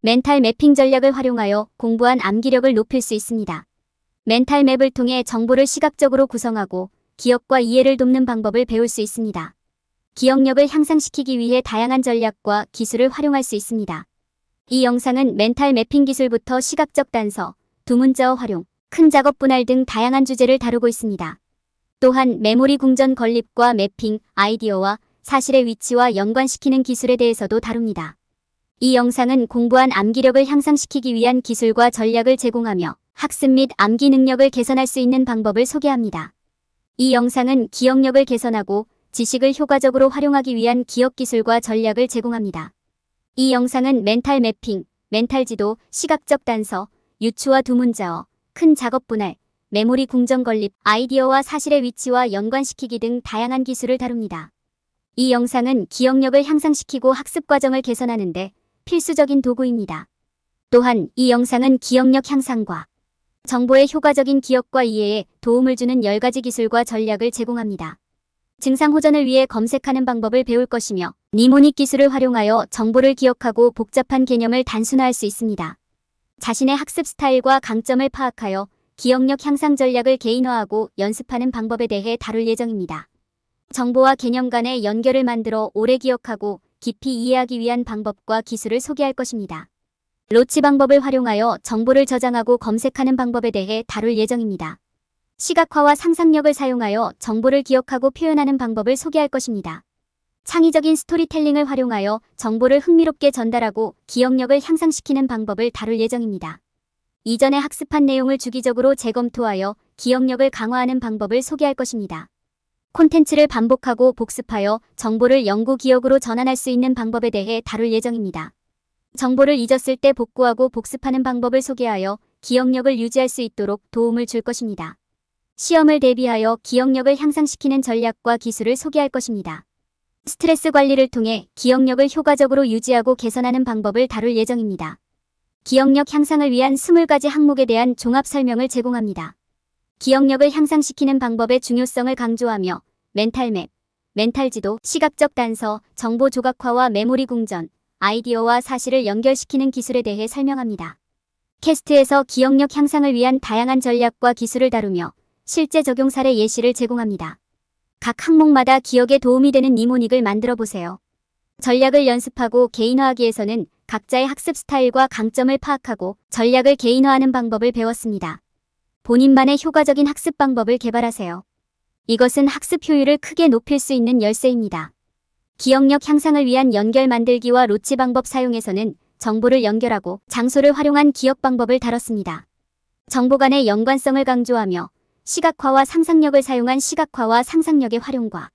멘탈 매핑 전략을 활용하여 공부한 암기력을 높일 수 있습니다. 멘탈 맵을 통해 정보를 시각적으로 구성하고 기억과 이해를 돕는 방법을 배울 수 있습니다. 기억력을 향상시키기 위해 다양한 전략과 기술을 활용할 수 있습니다. 이 영상은 멘탈 매핑 기술부터 시각적 단서, 두문자어 활용, 큰 작업 분할 등 다양한 주제를 다루고 있습니다. 또한 메모리 궁전 건립과 매핑, 아이디어와 사실의 위치와 연관시키는 기술에 대해서도 다룹니다. 이 영상은 공부한 암기력을 향상시키기 위한 기술과 전략을 제공하며 학습 및 암기 능력을 개선할 수 있는 방법을 소개합니다. 이 영상은 기억력을 개선하고 지식을 효과적으로 활용하기 위한 기억 기술과 전략을 제공합니다. 이 영상은 멘탈 매핑, 멘탈 지도, 시각적 단서, 유추와 두문자어, 큰 작업 분할, 메모리 궁전 건립, 아이디어와 사실의 위치와 연관시키기 등 다양한 기술을 다룹니다. 이 영상은 기억력을 향상시키고 학습 과정을 개선하는 데 필수적인 도구입니다. 또한 이 영상은 기억력 향상과 정보의 효과적인 기억과 이해에 도움을 주는 10가지 기술과 전략을 제공합니다. 증상 호전을 위해 검색하는 방법을 배울 것이며 니모닉 기술을 활용하여 정보를 기억하고 복잡한 개념을 단순화할 수 있습니다. 자신의 학습 스타일과 강점을 파악하여 기억력 향상 전략을 개인화하고 연습하는 방법에 대해 다룰 예정입니다. 정보와 개념 간의 연결을 만들어 오래 기억하고 깊이 이해하기 위한 방법과 기술을 소개할 것입니다. 로치 방법을 활용하여 정보를 저장하고 검색하는 방법에 대해 다룰 예정입니다. 시각화와 상상력을 사용하여 정보를 기억하고 표현하는 방법을 소개할 것입니다. 창의적인 스토리텔링을 활용하여 정보를 흥미롭게 전달하고 기억력을 향상시키는 방법을 다룰 예정입니다. 이전에 학습한 내용을 주기적으로 재검토하여 기억력을 강화하는 방법을 소개할 것입니다. 콘텐츠를 반복하고 복습하여 정보를 연구 기억으로 전환할 수 있는 방법에 대해 다룰 예정입니다. 정보를 잊었을 때 복구하고 복습하는 방법을 소개하여 기억력을 유지할 수 있도록 도움을 줄 것입니다. 시험을 대비하여 기억력을 향상시키는 전략과 기술을 소개할 것입니다. 스트레스 관리를 통해 기억력을 효과적으로 유지하고 개선하는 방법을 다룰 예정입니다. 기억력 향상을 위한 20가지 항목에 대한 종합 설명을 제공합니다. 기억력을 향상시키는 방법의 중요성을 강조하며 멘탈맵, 멘탈 지도, 시각적 단서, 정보 조각화와 메모리 궁전, 아이디어와 사실을 연결시키는 기술에 대해 설명합니다. 캐스트에서 기억력 향상을 위한 다양한 전략과 기술을 다루며 실제 적용 사례 예시를 제공합니다. 각 항목마다 기억에 도움이 되는 니모닉을 만들어 보세요. 전략을 연습하고 개인화하기 위해서는 각자의 학습 스타일과 강점을 파악하고 전략을 개인화하는 방법을 배웠습니다. 본인만의 효과적인 학습 방법을 개발하세요. 이것은 학습 효율을 크게 높일 수 있는 열쇠입니다. 기억력 향상을 위한 연결 만들기와 로치 방법 사용에서는 정보를 연결하고 장소를 활용한 기억 방법을 다뤘습니다. 정보 간의 연관성을 강조하며 시각화와 상상력을 사용한 시각화와 상상력의 활용과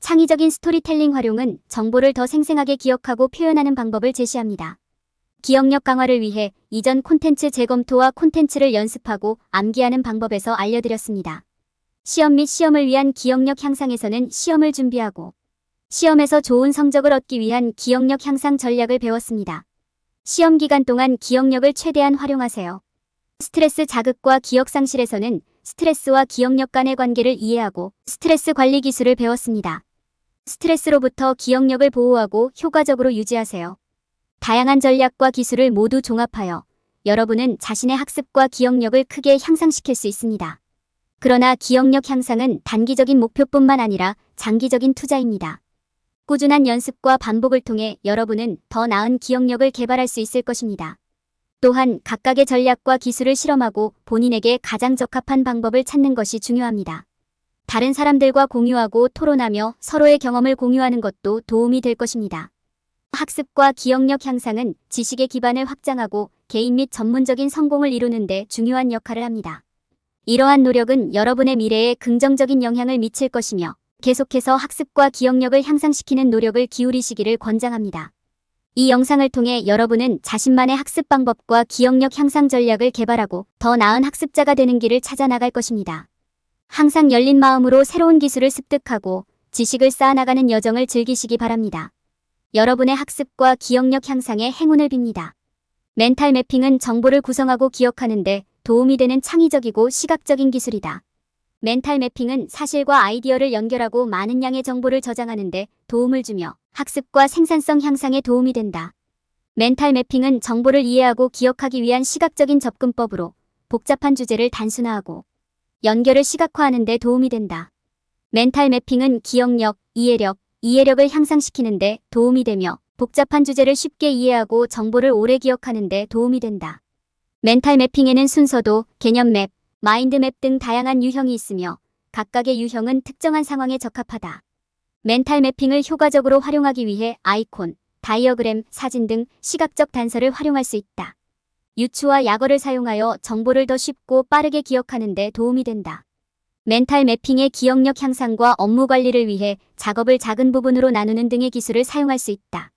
창의적인 스토리텔링 활용은 정보를 더 생생하게 기억하고 표현하는 방법을 제시합니다. 기억력 강화를 위해 이전 콘텐츠 재검토와 콘텐츠를 연습하고 암기하는 방법에서 알려드렸습니다. 시험 및 시험을 위한 기억력 향상에서는 시험을 준비하고 시험에서 좋은 성적을 얻기 위한 기억력 향상 전략을 배웠습니다. 시험 기간 동안 기억력을 최대한 활용하세요. 스트레스 자극과 기억 상실에서는 스트레스와 기억력 간의 관계를 이해하고 스트레스 관리 기술을 배웠습니다. 스트레스로부터 기억력을 보호하고 효과적으로 유지하세요. 다양한 전략과 기술을 모두 종합하여 여러분은 자신의 학습과 기억력을 크게 향상시킬 수 있습니다. 그러나 기억력 향상은 단기적인 목표뿐만 아니라 장기적인 투자입니다. 꾸준한 연습과 반복을 통해 여러분은 더 나은 기억력을 개발할 수 있을 것입니다. 또한 각각의 전략과 기술을 실험하고 본인에게 가장 적합한 방법을 찾는 것이 중요합니다. 다른 사람들과 공유하고 토론하며 서로의 경험을 공유하는 것도 도움이 될 것입니다. 학습과 기억력 향상은 지식의 기반을 확장하고 개인 및 전문적인 성공을 이루는데 중요한 역할을 합니다. 이러한 노력은 여러분의 미래에 긍정적인 영향을 미칠 것이며 계속해서 학습과 기억력을 향상시키는 노력을 기울이시기를 권장합니다. 이 영상을 통해 여러분은 자신만의 학습 방법과 기억력 향상 전략을 개발하고 더 나은 학습자가 되는 길을 찾아 나갈 것입니다. 항상 열린 마음으로 새로운 기술을 습득하고 지식을 쌓아나가는 여정을 즐기시기 바랍니다. 여러분의 학습과 기억력 향상에 행운을 빕니다. 멘탈 매핑은 정보를 구성하고 기억하는데 도움이 되는 창의적이고 시각적인 기술이다. 멘탈 매핑은 사실과 아이디어를 연결하고 많은 양의 정보를 저장하는 데 도움을 주며 학습과 생산성 향상에 도움이 된다. 멘탈 매핑은 정보를 이해하고 기억하기 위한 시각적인 접근법으로 복잡한 주제를 단순화하고 연결을 시각화하는 데 도움이 된다. 멘탈 매핑은 기억력, 이해력, 이해력을 향상시키는 데 도움이 되며 복잡한 주제를 쉽게 이해하고 정보를 오래 기억하는 데 도움이 된다. 멘탈 매핑에는 순서도, 개념 맵, 마인드 맵 등 다양한 유형이 있으며 각각의 유형은 특정한 상황에 적합하다. 멘탈 매핑을 효과적으로 활용하기 위해 아이콘, 다이어그램, 사진 등 시각적 단서를 활용할 수 있다. 유추와 약어를 사용하여 정보를 더 쉽고 빠르게 기억하는 데 도움이 된다. 멘탈 매핑의 기억력 향상과 업무 관리를 위해 작업을 작은 부분으로 나누는 등의 기술을 사용할 수 있다.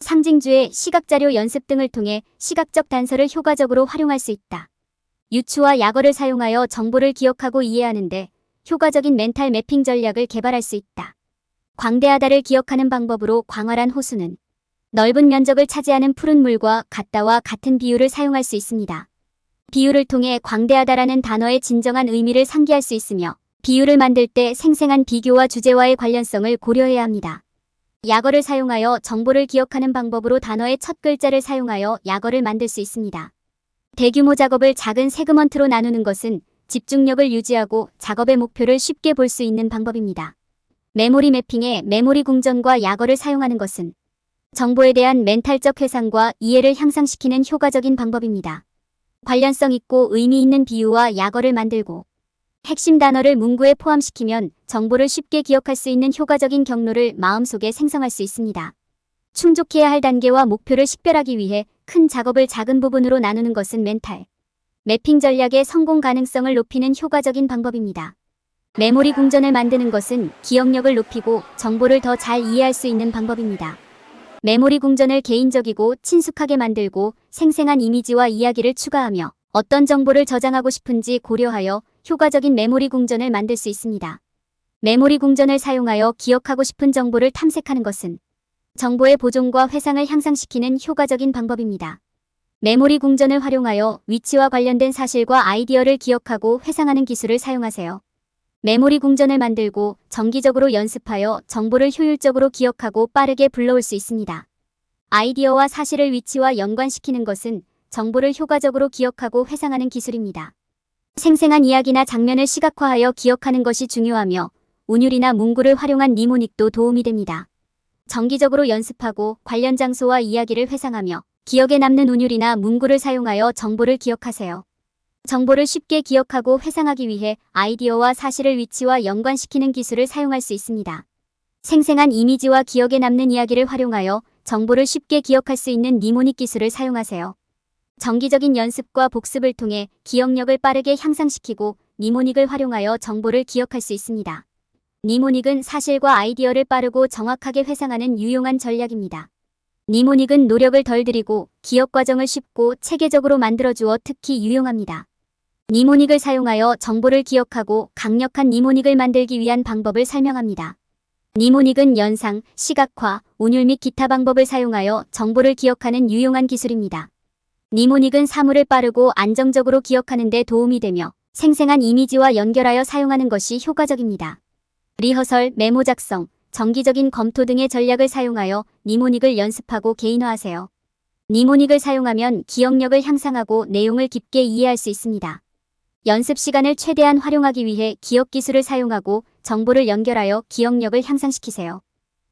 상징주의 시각자료 연습 등을 통해 시각적 단서를 효과적으로 활용할 수 있다. 유추와 약어를 사용하여 정보를 기억하고 이해하는데 효과적인 멘탈 매핑 전략을 개발할 수 있다. 광대하다를 기억하는 방법으로 광활한 호수는 넓은 면적을 차지하는 푸른 물과 같다와 같은 비유를 사용할 수 있습니다. 비유를 통해 광대하다라는 단어의 진정한 의미를 상기할 수 있으며 비유를 만들 때 생생한 비교와 주제와의 관련성을 고려해야 합니다. 약어를 사용하여 정보를 기억하는 방법으로 단어의 첫 글자를 사용하여 약어를 만들 수 있습니다. 대규모 작업을 작은 세그먼트로 나누는 것은 집중력을 유지하고 작업의 목표를 쉽게 볼 수 있는 방법입니다. 메모리 매핑에 메모리 궁전과 약어를 사용하는 것은 정보에 대한 멘탈적 회상과 이해를 향상시키는 효과적인 방법입니다. 관련성 있고 의미 있는 비유와 약어를 만들고 핵심 단어를 문구에 포함시키면 정보를 쉽게 기억할 수 있는 효과적인 경로를 마음속에 생성할 수 있습니다. 충족해야 할 단계와 목표를 식별하기 위해 큰 작업을 작은 부분으로 나누는 것은 멘탈, 매핑 전략의 성공 가능성을 높이는 효과적인 방법입니다. 메모리 궁전을 만드는 것은 기억력을 높이고 정보를 더 잘 이해할 수 있는 방법입니다. 메모리 궁전을 개인적이고 친숙하게 만들고 생생한 이미지와 이야기를 추가하며 어떤 정보를 저장하고 싶은지 고려하여 효과적인 메모리 궁전을 만들 수 있습니다. 메모리 궁전을 사용하여 기억하고 싶은 정보를 탐색하는 것은 정보의 보존과 회상을 향상시키는 효과적인 방법입니다. 메모리 궁전을 활용하여 위치와 관련된 사실과 아이디어를 기억하고 회상하는 기술을 사용하세요. 메모리 궁전을 만들고 정기적으로 연습하여 정보를 효율적으로 기억하고 빠르게 불러올 수 있습니다. 아이디어와 사실을 위치와 연관시키는 것은 정보를 효과적으로 기억하고 회상하는 기술입니다. 생생한 이야기나 장면을 시각화하여 기억하는 것이 중요하며 운율이나 문구를 활용한 니모닉도 도움이 됩니다. 정기적으로 연습하고 관련 장소와 이야기를 회상하며 기억에 남는 운율이나 문구를 사용하여 정보를 기억하세요. 정보를 쉽게 기억하고 회상하기 위해 아이디어와 사실을 위치와 연관시키는 기술을 사용할 수 있습니다. 생생한 이미지와 기억에 남는 이야기를 활용하여 정보를 쉽게 기억할 수 있는 니모닉 기술을 사용하세요. 정기적인 연습과 복습을 통해 기억력을 빠르게 향상시키고 니모닉을 활용하여 정보를 기억할 수 있습니다. 니모닉은 사실과 아이디어를 빠르고 정확하게 회상하는 유용한 전략입니다. 니모닉은 노력을 덜 들이고 기억 과정을 쉽고 체계적으로 만들어주어 특히 유용합니다. 니모닉을 사용하여 정보를 기억하고 강력한 니모닉을 만들기 위한 방법을 설명합니다. 니모닉은 연상, 시각화, 운율 및 기타 방법을 사용하여 정보를 기억하는 유용한 기술입니다. 니모닉은 사물을 빠르고 안정적으로 기억하는 데 도움이 되며 생생한 이미지와 연결하여 사용하는 것이 효과적입니다. 리허설, 메모 작성, 정기적인 검토 등의 전략을 사용하여 니모닉을 연습하고 개인화하세요. 니모닉을 사용하면 기억력을 향상하고 내용을 깊게 이해할 수 있습니다. 연습 시간을 최대한 활용하기 위해 기억 기술을 사용하고 정보를 연결하여 기억력을 향상시키세요.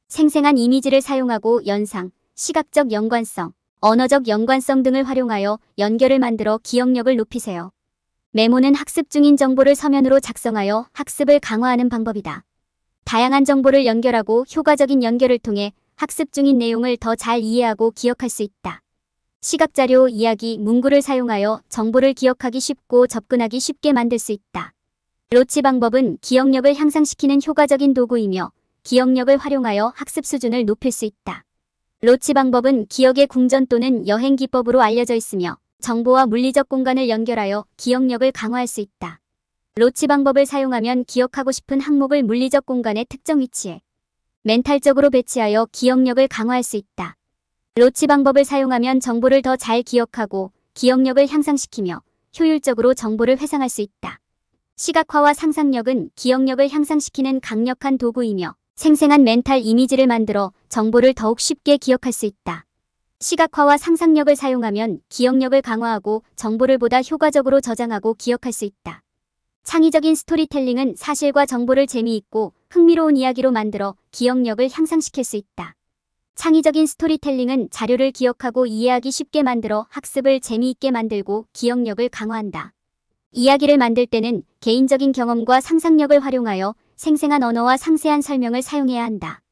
생생한 이미지를 사용하고 연상, 시각적 연관성, 언어적 연관성 등을 활용하여 연결을 만들어 기억력을 높이세요. 메모는 학습 중인 정보를 서면으로 작성하여 학습을 강화하는 방법이다. 다양한 정보를 연결하고 효과적인 연결을 통해 학습 중인 내용을 더 잘 이해하고 기억할 수 있다. 시각자료, 이야기, 문구를 사용하여 정보를 기억하기 쉽고 접근하기 쉽게 만들 수 있다. 로치 방법은 기억력을 향상시키는 효과적인 도구이며 기억력을 활용하여 학습 수준을 높일 수 있다. 로치 방법은 기억의 궁전 또는 여행 기법으로 알려져 있으며 정보와 물리적 공간을 연결하여 기억력을 강화할 수 있다. 로치 방법을 사용하면 기억하고 싶은 항목을 물리적 공간의 특정 위치에 멘탈적으로 배치하여 기억력을 강화할 수 있다. 로치 방법을 사용하면 정보를 더 잘 기억하고 기억력을 향상시키며 효율적으로 정보를 회상할 수 있다. 시각화와 상상력은 기억력을 향상시키는 강력한 도구이며 생생한 멘탈 이미지를 만들어 정보를 더욱 쉽게 기억할 수 있다. 시각화와 상상력을 사용하면 기억력을 강화하고 정보를 보다 효과적으로 저장하고 기억할 수 있다. 창의적인 스토리텔링은 사실과 정보를 재미있고 흥미로운 이야기로 만들어 기억력을 향상시킬 수 있다. 창의적인 스토리텔링은 자료를 기억하고 이해하기 쉽게 만들어 학습을 재미있게 만들고 기억력을 강화한다. 이야기를 만들 때는 개인적인 경험과 상상력을 활용하여 생생한 언어와 상세한 설명을 사용해야 한다.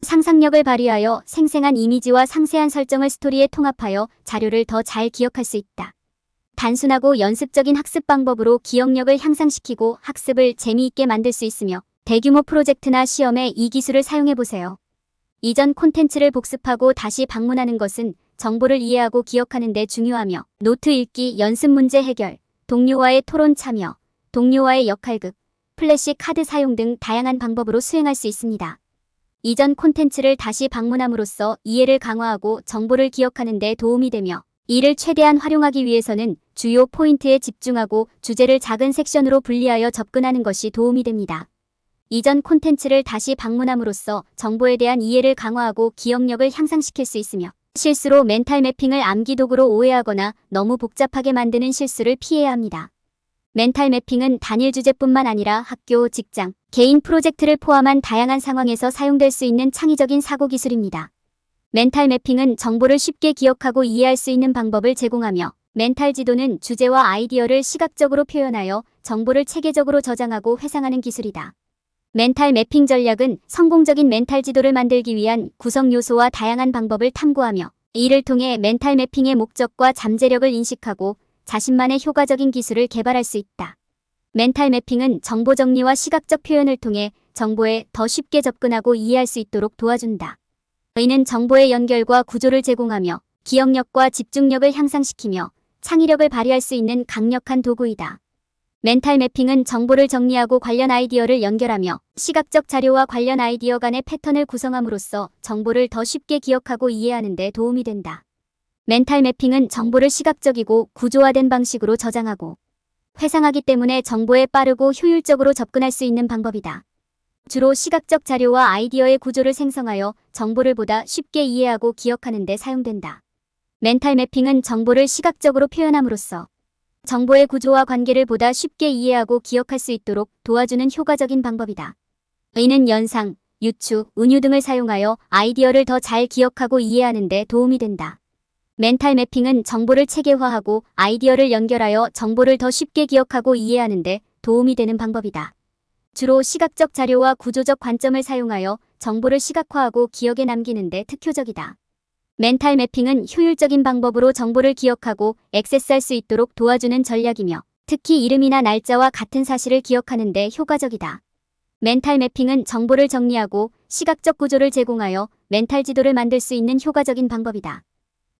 상상력을 발휘하여 생생한 이미지와 상세한 설정을 스토리에 통합하여 자료를 더 잘 기억할 수 있다. 단순하고 연습적인 학습 방법으로 기억력을 향상시키고 학습을 재미있게 만들 수 있으며 대규모 프로젝트나 시험에 이 기술을 사용해 보세요. 이전 콘텐츠를 복습하고 다시 방문하는 것은 정보를 이해하고 기억하는 데 중요하며 노트 읽기, 연습 문제 해결, 동료와의 토론 참여, 동료와의 역할극, 플래시 카드 사용 등 다양한 방법으로 수행할 수 있습니다. 이전 콘텐츠를 다시 방문함으로써 이해를 강화하고 정보를 기억하는 데 도움이 되며 이를 최대한 활용하기 위해서는 주요 포인트에 집중하고 주제를 작은 섹션으로 분리하여 접근하는 것이 도움이 됩니다. 이전 콘텐츠를 다시 방문함으로써 정보에 대한 이해를 강화하고 기억력을 향상시킬 수 있으며 실수로 멘탈 매핑을 암기 도구로 오해하거나 너무 복잡하게 만드는 실수를 피해야 합니다. 멘탈 매핑은 단일 주제뿐만 아니라 학교, 직장, 개인 프로젝트를 포함한 다양한 상황에서 사용될 수 있는 창의적인 사고 기술입니다. 멘탈 매핑은 정보를 쉽게 기억하고 이해할 수 있는 방법을 제공하며 멘탈 지도는 주제와 아이디어를 시각적으로 표현하여 정보를 체계적으로 저장하고 회상하는 기술이다. 멘탈 매핑 전략은 성공적인 멘탈 지도를 만들기 위한 구성 요소와 다양한 방법을 탐구하며 이를 통해 멘탈 매핑의 목적과 잠재력을 인식하고 자신만의 효과적인 기술을 개발할 수 있다. 멘탈 매핑은 정보 정리와 시각적 표현을 통해 정보에 더 쉽게 접근하고 이해할 수 있도록 도와준다. 이는 정보의 연결과 구조를 제공하며 기억력과 집중력을 향상시키며 창의력을 발휘할 수 있는 강력한 도구이다. 멘탈 매핑은 정보를 정리하고 관련 아이디어를 연결하며 시각적 자료와 관련 아이디어 간의 패턴을 구성함으로써 정보를 더 쉽게 기억하고 이해하는 데 도움이 된다. 멘탈 매핑은 정보를 시각적이고 구조화된 방식으로 저장하고 회상하기 때문에 정보에 빠르고 효율적으로 접근할 수 있는 방법이다. 주로 시각적 자료와 아이디어의 구조를 생성하여 정보를 보다 쉽게 이해하고 기억하는 데 사용된다. 멘탈 매핑은 정보를 시각적으로 표현함으로써 정보의 구조와 관계를 보다 쉽게 이해하고 기억할 수 있도록 도와주는 효과적인 방법이다. 이는 연상, 유추, 은유 등을 사용하여 아이디어를 더 잘 기억하고 이해하는 데 도움이 된다. 멘탈 매핑은 정보를 체계화하고 아이디어를 연결하여 정보를 더 쉽게 기억하고 이해하는 데 도움이 되는 방법이다. 주로 시각적 자료와 구조적 관점을 사용하여 정보를 시각화하고 기억에 남기는 데 특효적이다. 멘탈 매핑은 효율적인 방법으로 정보를 기억하고 액세스할 수 있도록 도와주는 전략이며 특히 이름이나 날짜와 같은 사실을 기억하는 데 효과적이다. 멘탈 매핑은 정보를 정리하고 시각적 구조를 제공하여 멘탈 지도를 만들 수 있는 효과적인 방법이다.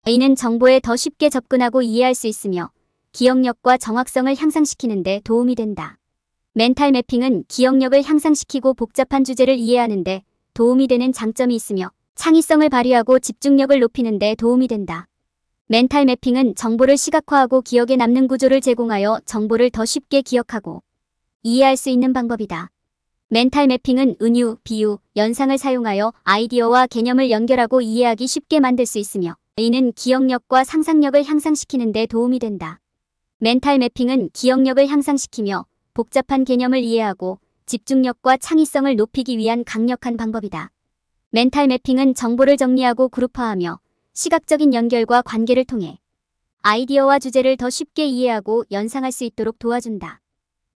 이는 정보에 더 쉽게 접근하고 이해할 수 있으며 기억력과 정확성을 향상시키는 데 도움이 된다. 멘탈 매핑은 기억력을 향상시키고 복잡한 주제를 이해하는 데 도움이 되는 장점이 있으며 창의성을 발휘하고 집중력을 높이는 데 도움이 된다. 멘탈 매핑은 정보를 시각화하고 기억에 남는 구조를 제공하여 정보를 더 쉽게 기억하고 이해할 수 있는 방법이다. 멘탈 매핑은 은유, 비유, 연상을 사용하여 아이디어와 개념을 연결하고 이해하기 쉽게 만들 수 있으며 이는 기억력과 상상력을 향상시키는 데 도움이 된다. 멘탈 매핑은 기억력을 향상시키며 복잡한 개념을 이해하고 집중력과 창의성을 높이기 위한 강력한 방법이다. 멘탈 매핑은 정보를 정리하고 그룹화하며 시각적인 연결과 관계를 통해 아이디어와 주제를 더 쉽게 이해하고 연상할 수 있도록 도와준다.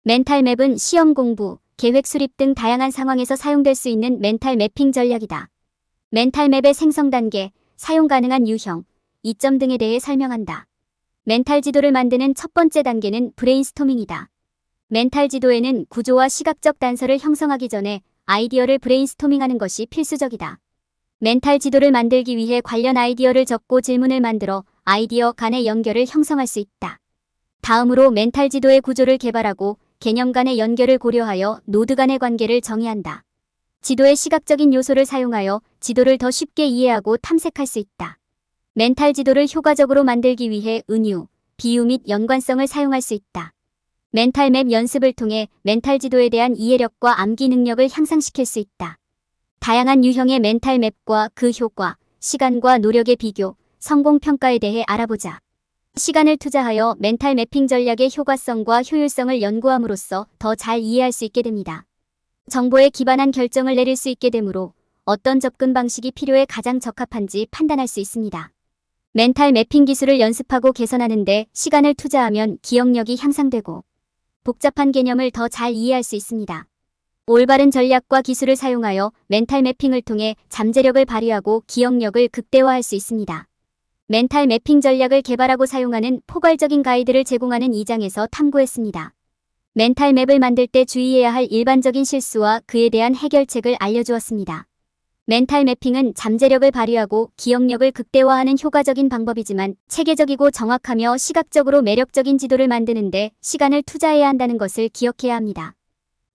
멘탈 맵은 시험 공부, 계획 수립 등 다양한 상황에서 사용될 수 있는 멘탈 매핑 전략이다. 멘탈 맵의 생성 단계, 사용 가능한 유형, 이점 등에 대해 설명한다. 멘탈 지도를 만드는 첫 번째 단계는 브레인스토밍이다. 멘탈 지도에는 구조와 시각적 단서를 형성하기 전에 아이디어를 브레인스토밍하는 것이 필수적이다. 멘탈 지도를 만들기 위해 관련 아이디어를 적고 질문을 만들어 아이디어 간의 연결을 형성할 수 있다. 다음으로 멘탈 지도의 구조를 개발하고 개념 간의 연결을 고려하여 노드 간의 관계를 정의한다. 지도의 시각적인 요소를 사용하여 지도를 더 쉽게 이해하고 탐색할 수 있다. 멘탈 지도를 효과적으로 만들기 위해 은유, 비유 및 연관성을 사용할 수 있다. 멘탈 맵 연습을 통해 멘탈 지도에 대한 이해력과 암기 능력을 향상시킬 수 있다. 다양한 유형의 멘탈 맵과 그 효과, 시간과 노력의 비교, 성공 평가에 대해 알아보자. 시간을 투자하여 멘탈 매핑 전략의 효과성과 효율성을 연구함으로써 더 잘 이해할 수 있게 됩니다. 정보에 기반한 결정을 내릴 수 있게 되므로 어떤 접근 방식이 필요에 가장 적합한지 판단할 수 있습니다. 멘탈 매핑 기술을 연습하고 개선하는데 시간을 투자하면 기억력이 향상되고 복잡한 개념을 더 잘 이해할 수 있습니다. 올바른 전략과 기술을 사용하여 멘탈 매핑을 통해 잠재력을 발휘하고 기억력을 극대화할 수 있습니다. 멘탈 매핑 전략을 개발하고 사용하는 포괄적인 가이드를 제공하는 2장에서 탐구했습니다. 멘탈 맵을 만들 때 주의해야 할 일반적인 실수와 그에 대한 해결책을 알려주었습니다. 멘탈 매핑은 잠재력을 발휘하고 기억력을 극대화하는 효과적인 방법이지만 체계적이고 정확하며 시각적으로 매력적인 지도를 만드는데 시간을 투자해야 한다는 것을 기억해야 합니다.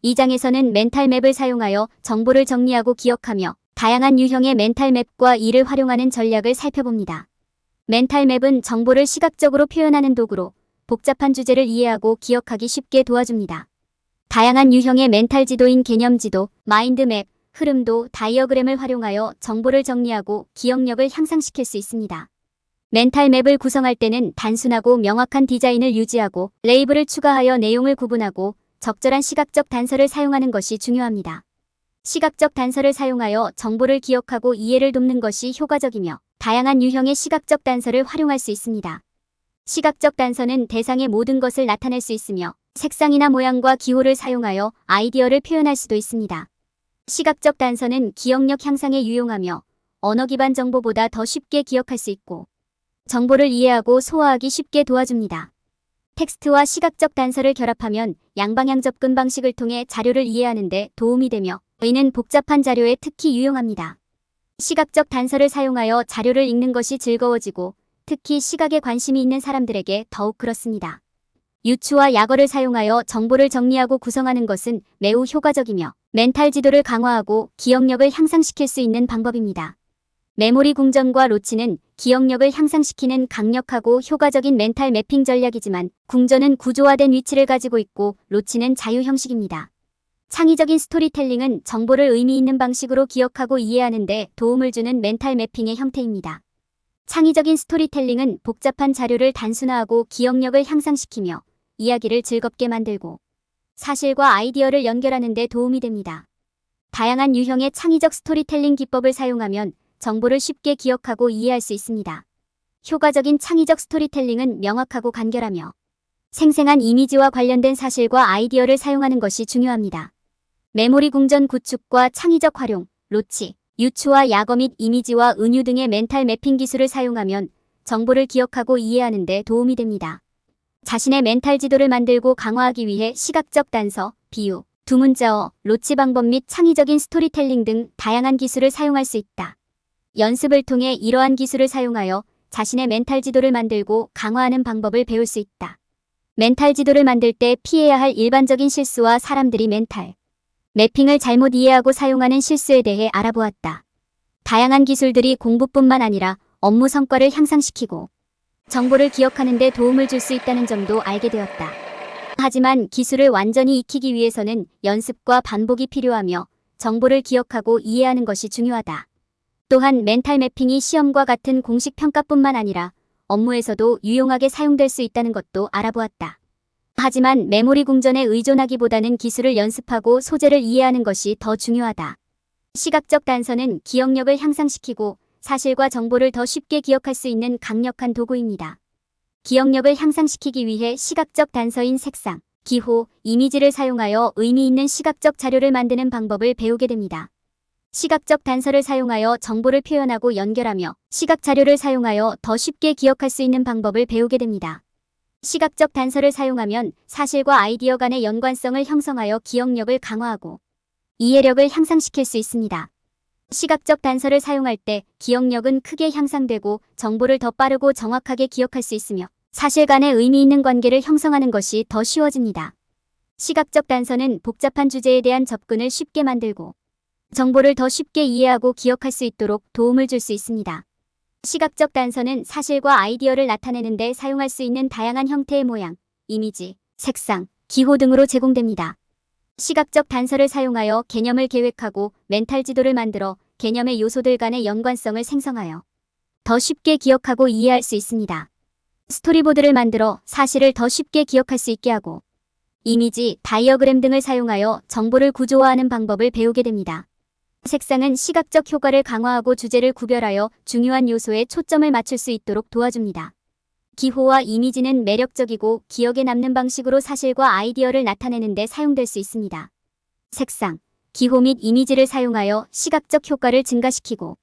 이 장에서는 멘탈 맵을 사용하여 정보를 정리하고 기억하며 다양한 유형의 멘탈 맵과 이를 활용하는 전략을 살펴봅니다. 멘탈 맵은 정보를 시각적으로 표현하는 도구로 복잡한 주제를 이해하고 기억하기 쉽게 도와줍니다. 다양한 유형의 멘탈 지도인 개념 지도, 마인드 맵, 흐름도 다이어그램을 활용하여 정보를 정리하고 기억력을 향상시킬 수 있습니다. 멘탈 맵을 구성할 때는 단순하고 명확한 디자인을 유지하고 레이블을 추가하여 내용을 구분하고 적절한 시각적 단서를 사용하는 것이 중요합니다. 시각적 단서를 사용하여 정보를 기억하고 이해를 돕는 것이 효과적이며 다양한 유형의 시각적 단서를 활용할 수 있습니다. 시각적 단서는 대상의 모든 것을 나타낼 수 있으며 색상이나 모양과 기호를 사용하여 아이디어를 표현할 수도 있습니다. 시각적 단서는 기억력 향상에 유용하며 언어 기반 정보보다 더 쉽게 기억할 수 있고 정보를 이해하고 소화하기 쉽게 도와줍니다. 텍스트와 시각적 단서를 결합하면 양방향 접근 방식을 통해 자료를 이해하는 데 도움이 되며 이는 복잡한 자료에 특히 유용합니다. 시각적 단서를 사용하여 자료를 읽는 것이 즐거워지고 특히 시각에 관심이 있는 사람들에게 더욱 그렇습니다. 유추와 약어를 사용하여 정보를 정리하고 구성하는 것은 매우 효과적이며 멘탈 지도를 강화하고 기억력을 향상시킬 수 있는 방법입니다. 메모리 궁전과 로치는 기억력을 향상시키는 강력하고 효과적인 멘탈 매핑 전략이지만 궁전은 구조화된 위치를 가지고 있고 로치는 자유 형식입니다. 창의적인 스토리텔링은 정보를 의미 있는 방식으로 기억하고 이해하는 데 도움을 주는 멘탈 매핑의 형태입니다. 창의적인 스토리텔링은 복잡한 자료를 단순화하고 기억력을 향상시키며 이야기를 즐겁게 만들고 사실과 아이디어를 연결하는 데 도움이 됩니다. 다양한 유형의 창의적 스토리텔링 기법을 사용하면 정보를 쉽게 기억하고 이해할 수 있습니다. 효과적인 창의적 스토리텔링은 명확하고 간결하며 생생한 이미지와 관련된 사실과 아이디어를 사용하는 것이 중요합니다. 메모리 궁전 구축과 창의적 활용, 로치, 유추와 약어 및 이미지와 은유 등의 멘탈 매핑 기술을 사용하면 정보를 기억하고 이해하는 데 도움이 됩니다. 자신의 멘탈 지도를 만들고 강화하기 위해 시각적 단서, 비유, 두문자어, 로치 방법 및 창의적인 스토리텔링 등 다양한 기술을 사용할 수 있다. 연습을 통해 이러한 기술을 사용하여 자신의 멘탈 지도를 만들고 강화하는 방법을 배울 수 있다. 멘탈 지도를 만들 때 피해야 할 일반적인 실수와 사람들이 멘탈 매핑을 잘못 이해하고 사용하는 실수에 대해 알아보았다. 다양한 기술들이 공부뿐만 아니라 업무 성과를 향상시키고 정보를 기억하는 데 도움을 줄 수 있다는 점도 알게 되었다. 하지만 기술을 완전히 익히기 위해서는 연습과 반복이 필요하며 정보를 기억하고 이해하는 것이 중요하다. 또한 멘탈 매핑이 시험과 같은 공식 평가뿐만 아니라 업무에서도 유용하게 사용될 수 있다는 것도 알아보았다. 하지만 메모리 궁전에 의존하기보다는 기술을 연습하고 소재를 이해하는 것이 더 중요하다. 시각적 단서는 기억력을 향상시키고 사실과 정보를 더 쉽게 기억할 수 있는 강력한 도구입니다. 기억력을 향상시키기 위해 시각적 단서인 색상, 기호, 이미지를 사용하여 의미 있는 시각적 자료를 만드는 방법을 배우게 됩니다. 시각적 단서를 사용하여 정보를 표현하고 연결하며 시각 자료를 사용하여 더 쉽게 기억할 수 있는 방법을 배우게 됩니다. 시각적 단서를 사용하면 사실과 아이디어 간의 연관성을 형성하여 기억력을 강화하고 이해력을 향상시킬 수 있습니다. 시각적 단서를 사용할 때 기억력은 크게 향상되고 정보를 더 빠르고 정확하게 기억할 수 있으며 사실 간의 의미 있는 관계를 형성하는 것이 더 쉬워집니다. 시각적 단서는 복잡한 주제에 대한 접근을 쉽게 만들고 정보를 더 쉽게 이해하고 기억할 수 있도록 도움을 줄 수 있습니다. 시각적 단서는 사실과 아이디어를 나타내는 데 사용할 수 있는 다양한 형태의 모양, 이미지, 색상, 기호 등으로 제공됩니다. 시각적 단서를 사용하여 개념을 계획하고 멘탈 지도를 만들어 개념의 요소들 간의 연관성을 생성하여 더 쉽게 기억하고 이해할 수 있습니다. 스토리보드를 만들어 사실을 더 쉽게 기억할 수 있게 하고 이미지, 다이어그램 등을 사용하여 정보를 구조화하는 방법을 배우게 됩니다. 색상은 시각적 효과를 강화하고 주제를 구별하여 중요한 요소에 초점을 맞출 수 있도록 도와줍니다. 기호와 이미지는 매력적이고 기억에 남는 방식으로 사실과 아이디어를 나타내는 데 사용될 수 있습니다. 색상, 기호 및 이미지를 사용하여 시각적 효과를 증가시키고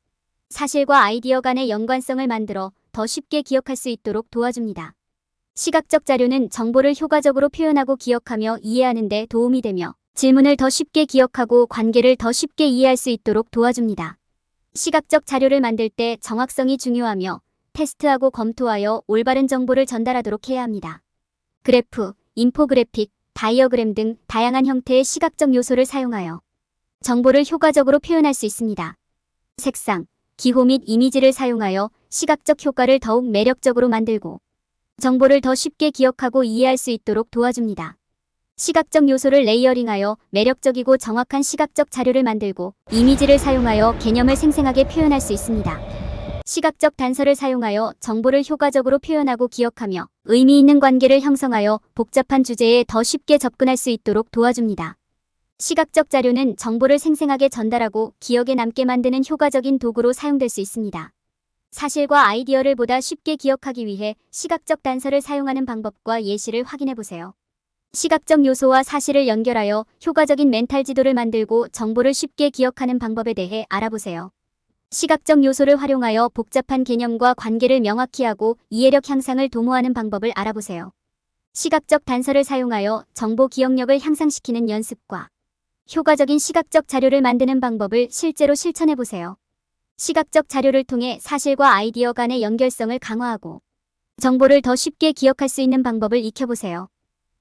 사실과 아이디어 간의 연관성을 만들어 더 쉽게 기억할 수 있도록 도와줍니다. 시각적 자료는 정보를 효과적으로 표현하고 기억하며 이해하는 데 도움이 되며 질문을 더 쉽게 기억하고 관계를 더 쉽게 이해할 수 있도록 도와줍니다. 시각적 자료를 만들 때 정확성이 중요하며 테스트하고 검토하여 올바른 정보를 전달하도록 해야 합니다. 그래프, 인포그래픽, 다이어그램 등 다양한 형태의 시각적 요소를 사용하여 정보를 효과적으로 표현할 수 있습니다. 색상, 기호 및 이미지를 사용하여 시각적 효과를 더욱 매력적으로 만들고 정보를 더 쉽게 기억하고 이해할 수 있도록 도와줍니다. 시각적 요소를 레이어링하여 매력적이고 정확한 시각적 자료를 만들고 이미지를 사용하여 개념을 생생하게 표현할 수 있습니다. 시각적 단서를 사용하여 정보를 효과적으로 표현하고 기억하며 의미 있는 관계를 형성하여 복잡한 주제에 더 쉽게 접근할 수 있도록 도와줍니다. 시각적 자료는 정보를 생생하게 전달하고 기억에 남게 만드는 효과적인 도구로 사용될 수 있습니다. 사실과 아이디어를 보다 쉽게 기억하기 위해 시각적 단서를 사용하는 방법과 예시를 확인해 보세요. 시각적 요소와 사실을 연결하여 효과적인 멘탈 지도를 만들고 정보를 쉽게 기억하는 방법에 대해 알아보세요. 시각적 요소를 활용하여 복잡한 개념과 관계를 명확히 하고 이해력 향상을 도모하는 방법을 알아보세요. 시각적 단서를 사용하여 정보 기억력을 향상시키는 연습과 효과적인 시각적 자료를 만드는 방법을 실제로 실천해 보세요. 시각적 자료를 통해 사실과 아이디어 간의 연결성을 강화하고 정보를 더 쉽게 기억할 수 있는 방법을 익혀보세요.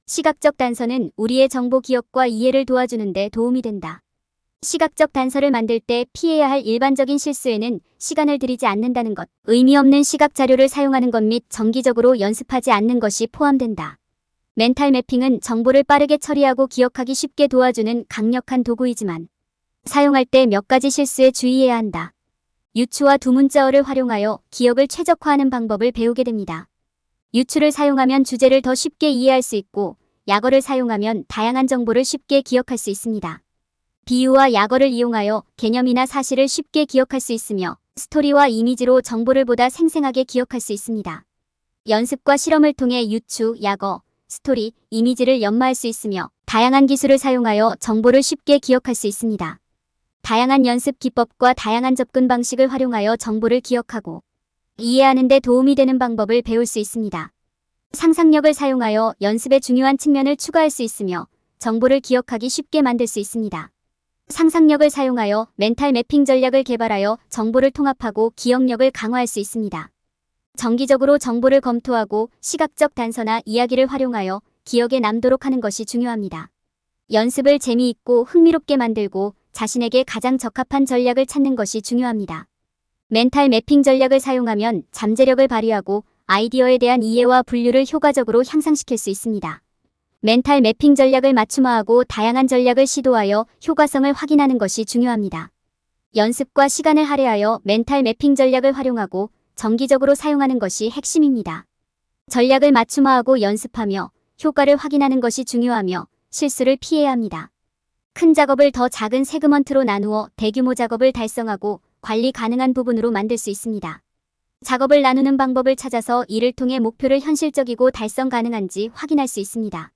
시각적 단서는 우리의 정보 기억과 이해를 도와주는 데 도움이 된다. 시각적 단서를 만들 때 피해야 할 일반적인 실수에는 시간을 들이지 않는다는 것, 의미 없는 시각 자료를 사용하는 것 및 정기적으로 연습하지 않는 것이 포함된다. 멘탈 매핑은 정보를 빠르게 처리하고 기억하기 쉽게 도와주는 강력한 도구이지만 사용할 때 몇 가지 실수에 주의해야 한다. 유추와 두문자어를 활용하여 기억을 최적화하는 방법을 배우게 됩니다. 유추를 사용하면 주제를 더 쉽게 이해할 수 있고 약어를 사용하면 다양한 정보를 쉽게 기억할 수 있습니다. 비유와 약어를 이용하여 개념이나 사실을 쉽게 기억할 수 있으며 스토리와 이미지로 정보를 보다 생생하게 기억할 수 있습니다. 연습과 실험을 통해 유추, 약어, 스토리, 이미지를 연마할 수 있으며 다양한 기술을 사용하여 정보를 쉽게 기억할 수 있습니다. 다양한 연습 기법과 다양한 접근 방식을 활용하여 정보를 기억하고 이해하는 데 도움이 되는 방법을 배울 수 있습니다. 상상력을 사용하여 연습의 중요한 측면을 추가할 수 있으며 정보를 기억하기 쉽게 만들 수 있습니다. 상상력을 사용하여 멘탈 매핑 전략을 개발하여 정보를 통합하고 기억력을 강화할 수 있습니다. 정기적으로 정보를 검토하고 시각적 단서나 이야기를 활용하여 기억에 남도록 하는 것이 중요합니다. 연습을 재미있고 흥미롭게 만들고 자신에게 가장 적합한 전략을 찾는 것이 중요합니다. 멘탈 매핑 전략을 사용하면 잠재력을 발휘하고 아이디어에 대한 이해와 분류를 효과적으로 향상시킬 수 있습니다. 멘탈 매핑 전략을 맞춤화하고 다양한 전략을 시도하여 효과성을 확인하는 것이 중요합니다. 연습과 시간을 할애하여 멘탈 매핑 전략을 활용하고 정기적으로 사용하는 것이 핵심입니다. 전략을 맞춤화하고 연습하며 효과를 확인하는 것이 중요하며 실수를 피해야 합니다. 큰 작업을 더 작은 세그먼트로 나누어 대규모 작업을 달성하고 관리 가능한 부분으로 만들 수 있습니다. 작업을 나누는 방법을 찾아서 이를 통해 목표를 현실적이고 달성 가능한지 확인할 수 있습니다.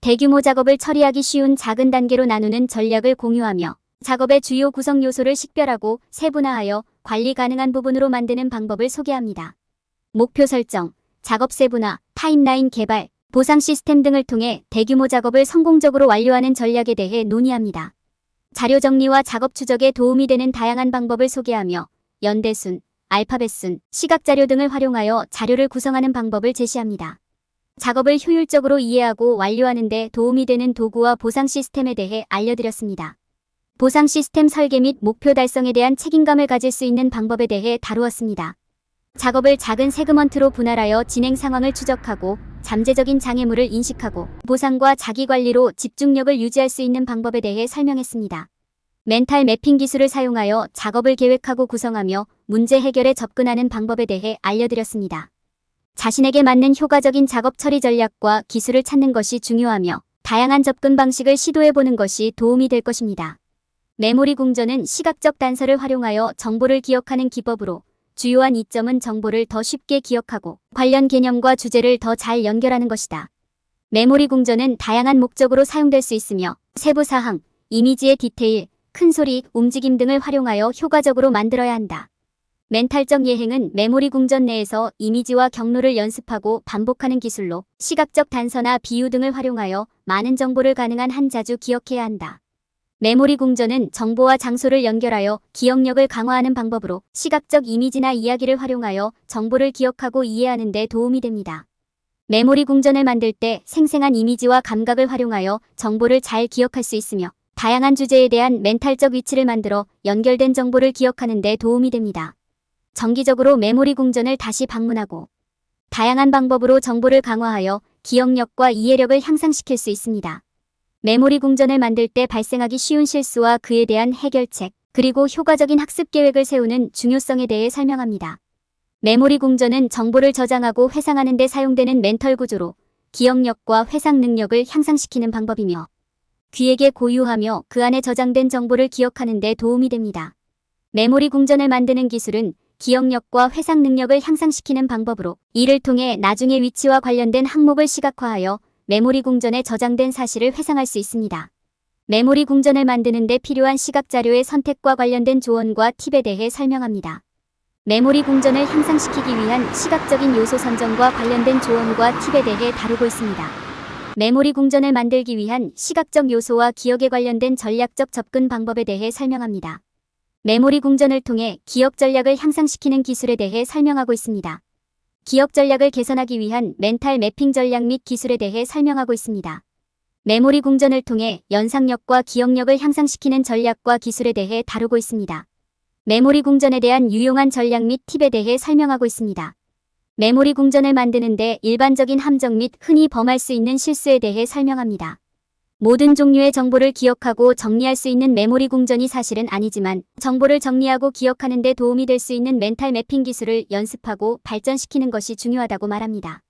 대규모 작업을 처리하기 쉬운 작은 단계로 나누는 전략을 공유하며 작업의 주요 구성 요소를 식별하고 세분화하여 관리 가능한 부분으로 만드는 방법을 소개합니다. 목표 설정, 작업 세분화, 타임라인 개발, 보상 시스템 등을 통해 대규모 작업을 성공적으로 완료하는 전략에 대해 논의합니다. 자료 정리와 작업 추적에 도움이 되는 다양한 방법을 소개하며 연대순, 알파벳순, 시각자료 등을 활용하여 자료를 구성하는 방법을 제시합니다. 작업을 효율적으로 이해하고 완료하는 데 도움이 되는 도구와 보상 시스템에 대해 알려드렸습니다. 보상 시스템 설계 및 목표 달성에 대한 책임감을 가질 수 있는 방법에 대해 다루었습니다. 작업을 작은 세그먼트로 분할하여 진행 상황을 추적하고 잠재적인 장애물을 인식하고 보상과 자기관리로 집중력을 유지할 수 있는 방법에 대해 설명했습니다. 멘탈 매핑 기술을 사용하여 작업을 계획하고 구성하며 문제 해결에 접근하는 방법에 대해 알려드렸습니다. 자신에게 맞는 효과적인 작업 처리 전략과 기술을 찾는 것이 중요하며 다양한 접근 방식을 시도해보는 것이 도움이 될 것입니다. 메모리 궁전은 시각적 단서를 활용하여 정보를 기억하는 기법으로 주요한 이점은 정보를 더 쉽게 기억하고 관련 개념과 주제를 더 잘 연결하는 것이다. 메모리 궁전은 다양한 목적으로 사용될 수 있으며 세부 사항, 이미지의 디테일, 큰 소리, 움직임 등을 활용하여 효과적으로 만들어야 한다. 멘탈적 예행은 메모리 궁전 내에서 이미지와 경로를 연습하고 반복하는 기술로 시각적 단서나 비유 등을 활용하여 많은 정보를 가능한 한 자주 기억해야 한다. 메모리 궁전은 정보와 장소를 연결하여 기억력을 강화하는 방법으로 시각적 이미지나 이야기를 활용하여 정보를 기억하고 이해하는 데 도움이 됩니다. 메모리 궁전을 만들 때 생생한 이미지와 감각을 활용하여 정보를 잘 기억할 수 있으며 다양한 주제에 대한 멘탈적 위치를 만들어 연결된 정보를 기억하는 데 도움이 됩니다. 정기적으로 메모리 궁전을 다시 방문하고 다양한 방법으로 정보를 강화하여 기억력과 이해력을 향상시킬 수 있습니다. 메모리 궁전을 만들 때 발생하기 쉬운 실수와 그에 대한 해결책, 그리고 효과적인 학습 계획을 세우는 중요성에 대해 설명합니다. 메모리 궁전은 정보를 저장하고 회상하는 데 사용되는 멘털 구조로 기억력과 회상 능력을 향상시키는 방법이며 귀에게 고유하며 그 안에 저장된 정보를 기억하는 데 도움이 됩니다. 메모리 궁전을 만드는 기술은 기억력과 회상 능력을 향상시키는 방법으로 이를 통해 나중의 위치와 관련된 항목을 시각화하여 메모리 궁전에 저장된 사실을 회상할 수 있습니다. 메모리 궁전을 만드는 데 필요한 시각 자료의 선택과 관련된 조언과 팁에 대해 설명합니다. 메모리 궁전을 향상시키기 위한 시각적인 요소 선정과 관련된 조언과 팁에 대해 다루고 있습니다. 메모리 궁전을 만들기 위한 시각적 요소와 기억에 관련된 전략적 접근 방법에 대해 설명합니다. 메모리 궁전을 통해 기억 전략을 향상시키는 기술에 대해 설명하고 있습니다. 기억 전략을 개선하기 위한 멘탈 매핑 전략 및 기술에 대해 설명하고 있습니다. 메모리 궁전을 통해 연상력과 기억력을 향상시키는 전략과 기술에 대해 다루고 있습니다. 메모리 궁전에 대한 유용한 전략 및 팁에 대해 설명하고 있습니다. 메모리 궁전을 만드는데 일반적인 함정 및 흔히 범할 수 있는 실수에 대해 설명합니다. 모든 종류의 정보를 기억하고 정리할 수 있는 메모리 궁전이 사실은 아니지만 정보를 정리하고 기억하는 데 도움이 될 수 있는 멘탈 매핑 기술을 연습하고 발전시키는 것이 중요하다고 말합니다.